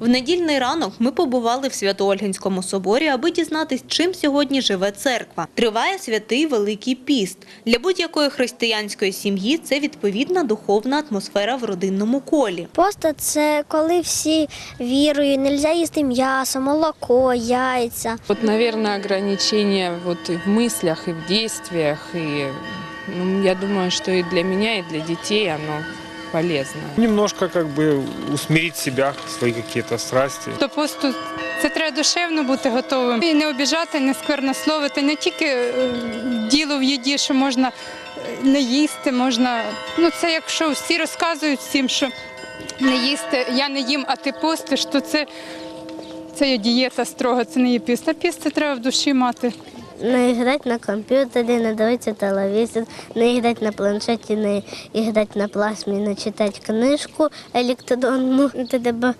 В недільний ранок ми побували в Свято-Ольгинському соборі, аби дізнатись, чим сьогодні живе церква. Триває святий Великий піст. Для будь-якої християнської сім'ї це відповідна духовна атмосфера в родинному колі. Просто це коли всі вірують, нельзя їсти м'ясо, молоко, яйця. Вот, наверное, ограничения вот и в мыслях, и в действиях, и ну, я думаю, что и для меня, и для детей оно полезно. Немножко как бы усмирить себя, свои какие-то страсти. До посту це треба душевно бути готовим. І не обіжати, не сквернословити, не тільки е, діло в їді, що можна е, не їсти, можна. Ну це якщо всі розказують всім, що не їсти, я не їм, а ти постиш, то це, це є дієта строга, це не є піст. А піст це треба в душі мати. Не грати на комп'ютері, не дивитися телевізор, не грати на планшеті, не грати на плазмі, не читати книжку електронну, треба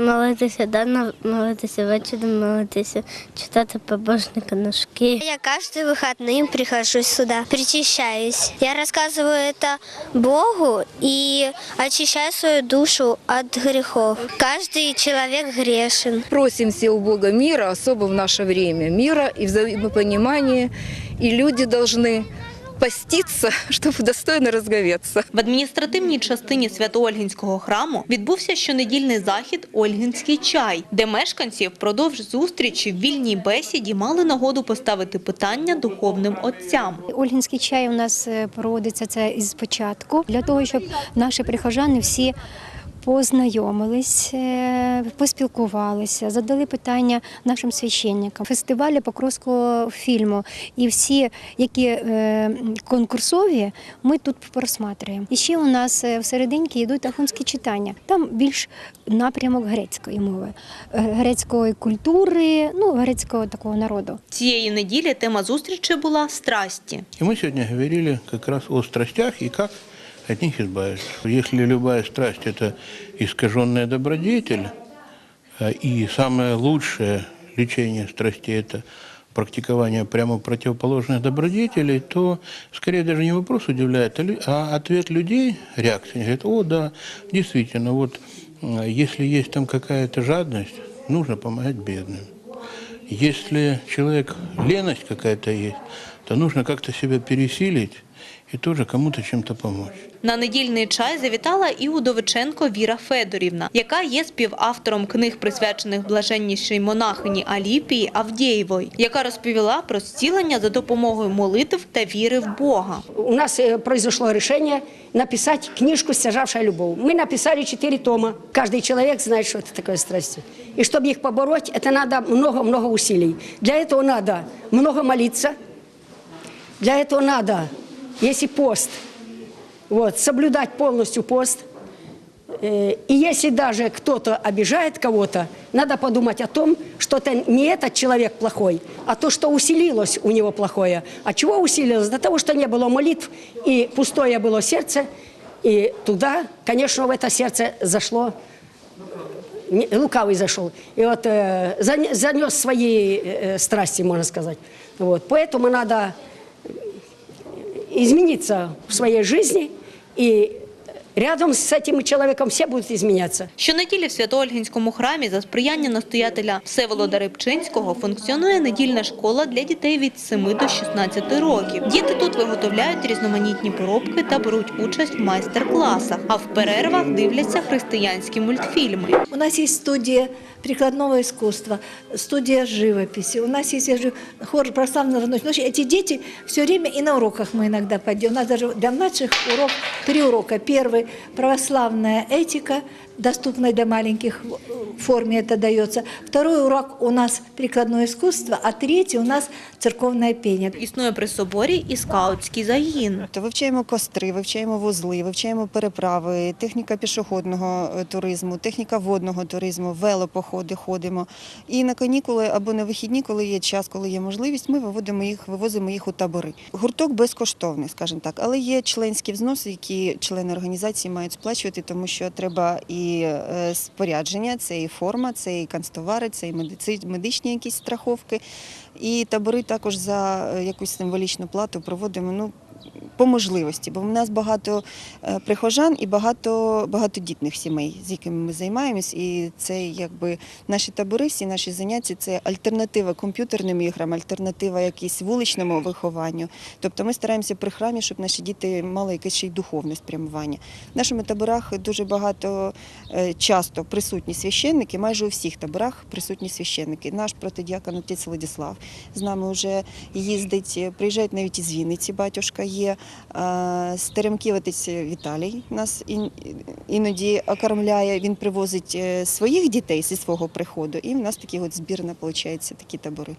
молитися дано, молитися ввечері, молитися, читати побожні книжки. Я кожен вихідний прихожу сюди, причащаюсь. Я розказую це Богу і очищаю свою душу від гріхів. Кожен чоловік грешен. Просим все у Бога мира, особо в наше время, мира и взаимопонимания. И люди должны поститься, чтобы достойно разговеться. В адміністративній частині Свято-Ольгинського храму відбувся щонедільний захід Ольгинський чай, де мешканці впродовж зустрічі в вільній бесіді мали нагоду поставити питання духовним отцям. Ольгінський чай у нас е, проводиться це із початку для того, щоб наші прихожани всі познайомились, е, поспілкувалися, задали питання нашим священникам. Фестивалі Покровського фільму і всі, які е, конкурсові, ми тут просматрюємо. І ще у нас е, всерединки йдуть ахунські читання. Там більш напрямок грецької мови, грецької культури, ну грецького такого народу. Цієї неділі тема зустрічі була страсті. И мы сегодня говорили как раз о страстях и как от них избавиться. Если любая страсть – это искаженная добродетель, э, и самое лучшее лечение страстей – это практикование прямо противоположных добродетелей, то скорее даже не вопрос удивляет, а а ответ людей, реакция, они говорят, о да, действительно, вот э, если есть там какая-то жадность, нужно помогать бедным. Если человек, леность какая-то есть, то нужно как-то себя пересилить и тоже кому-то чем-то помочь. На недільний чай завітала і Удовиченко Віра Федорівна, яка є співавтором книг, присвячених блаженнішій монахині Аліпії Авдєєвої, яка розповіла про зцілення за допомогою молитв та віри в Бога. у нас э, произошло решение написать книжку «Стяжавшая любовь». Мы написали четыре тома. Каждый человек знает, что это такое страсти. И чтобы их побороть, это надо много-много усилий. Для этого надо много молиться. Для этого надо, если пост, вот, соблюдать полностью пост. Э, И если даже кто-то обижает кого-то, надо подумать о том, что это не этот человек плохой, а то, что усилилось у него плохое. А чего усилилось? До того, что не было молитв, и пустое было сердце, и туда, конечно, в это сердце зашло, лукавый зашел, и вот э, зане- занес свои э, страсти, можно сказать. Вот. Поэтому надо измениться в своей жизни, и рядом с этим человеком все будут изменяться. Щонеділі в Свято-Ольгинському храмі за сприяння настоятеля Всеволода Рибчинського функціонує недільна школа для дітей від 7 до 16 років. Діти тут виготовляють різноманітні поробки та беруть участь в майстер-класах, а в перервах дивляться християнські мультфільми. У нас есть студия прикладного искусства, студия живописи. У нас есть жи- хор православного ночи. Ночи. Эти дети все время и на уроках мы иногда пойдем. У нас даже для младших урок, три урока. Первый – православная этика, доступная для маленьких в форме это дается. Второй урок у нас прикладное искусство, а третий у нас церковное пение. Існує при соборі і скаутський загін. То вивчаємо костри, вивчаємо вузли, вивчаємо переправи, техніка пішохідного е, туризму, техніка водного туризму, велопоходи ходимо. І на канікули або на вихідні, коли є час, коли є можливість, ми виводимо їх, вивозимо їх у табори. Гурток безкоштовний, скажімо так, але є членські взноси, які члени організації мають сплачувати, тому що треба і е, спорядження, це і форма, це і канцтовари, це і медичні якісь страховки. І табори також за е, якусь символічну плату проводимо. Ну по можливості, бо в нас багато е, прихожан і багато багатодітних сімей, з якими ми займаємось. І це якби наші табори, всі наші заняття це альтернатива комп'ютерним іграм, альтернатива якійсь вуличному вихованню. Тобто ми стараємося при храмі, щоб наші діти мали якесь ще й духовне спрямування. В нашому таборах дуже багато е, часто присутні священники, майже у всіх таборах присутні священники. Наш протидіакон отець Владислав з нами вже їздить, приїжджають навіть із Вінниці, батюшка є. Е, отець Віталій нас іноді окормляє. Він привозить е, своїх дітей зі свого приходу, і в нас такі от збірна, виходить, такі табори.